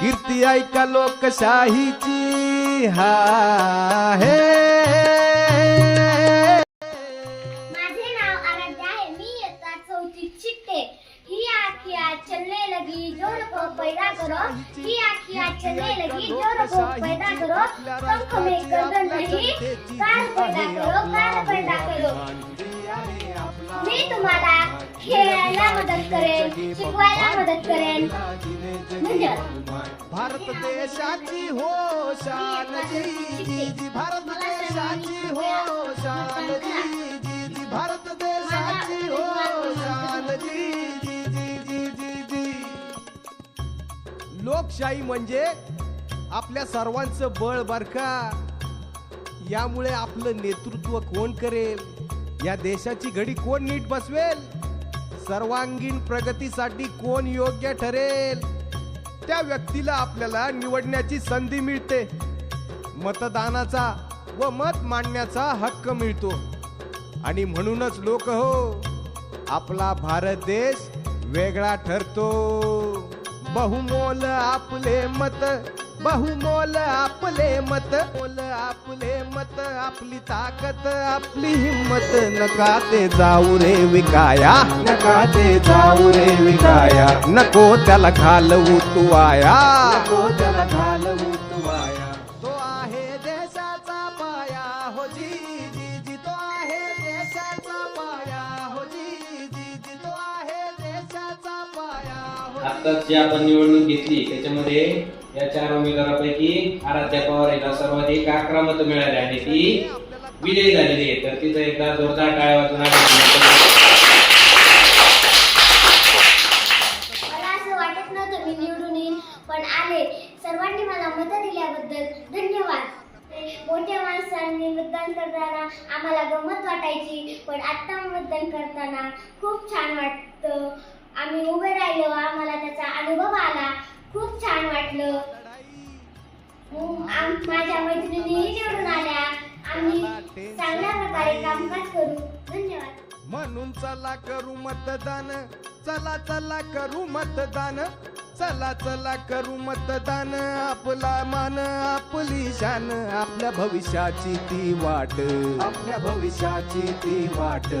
कीर्ती ऐका लोकशाहीची. हा हे. माझे नाव आराध्या आहे. मी इयत्ता चौथीत शिकते. ही चलने लगी. जोर को पैदा करो. ही आखिया चलने लगी. जोर को पैदा करो. पंख में गर्दन नहीं. कार पैदा करो कार पैदा करो. खेळायला मदत करेल शिकवायला मदत करेल. धन्यवाद भारत देशाची हो शान जी भारत देशाची हो शान जी भारत देशाची हो शान जी जी जी जी जी लोकशाही म्हणजे आपल्या सर्वांचं बळ बरका. यामुळे आपलं नेतृत्व कोण करेल? या देशाची घडी कोण नीट बसवेल? सर्वांगीण प्रगतीसाठी कोण योग्य ठरेल? त्या व्यक्तीला आपल्याला निवडण्याची संधी मिळते. मतदानाचा व मत मांडण्याचा हक्क मिळतो. आणि म्हणूनच लोक हो आपला भारत देश वेगळा ठरतो. बहुमोल आपले मत बहुमोल आपले मत मोल आपले मत आपली ताकद आपली हिम्मत. नका ते जाऊ रे विकाया. नका ते जाऊ रे विकाया. नको त्याला घालवू तू आया नको त्याला घालवू तू आया तो आहे देशाचा पाया. हो जी जी जी तो आहे देशाचा पाया. हो जी जी जी तो आहे देशाचा पाया. हो जी आपण निवडणूक घेतली त्याच्यामध्ये या चार उमेदवारापैकी आराध्या पवार यांना सर्वाधिक अकरा मतं मिळाली आणि ती विजयी झालेली आहे तर तिचं एकदा जोरदार टाळ्या वाजून मला असं वाटत नव्हतं मी निवडून येईन पण आले. सर्वांनी मला मत दिल्याबद्दल धन्यवाद. मोठ्या माणसांनी मतदान करताना आम्हाला गंमत वाटायची पण आत्ता मतदान करताना खूप छान वाटतं. आम्ही उभे राहिलो आम्हाला त्याचा अनुभव आला. माझ्या मैत्रिणीही निवडून आल्या. आम्ही चांगल्या प्रकारे कामकाज करू. धन्यवाद. म्हणून चला करू मतदान. चला चला करू मतदान. चला चला करू मतदान. आपला मान आपली शान आपल्या भविष्याची ती वाट. आपल्या भविष्याची ती वाट.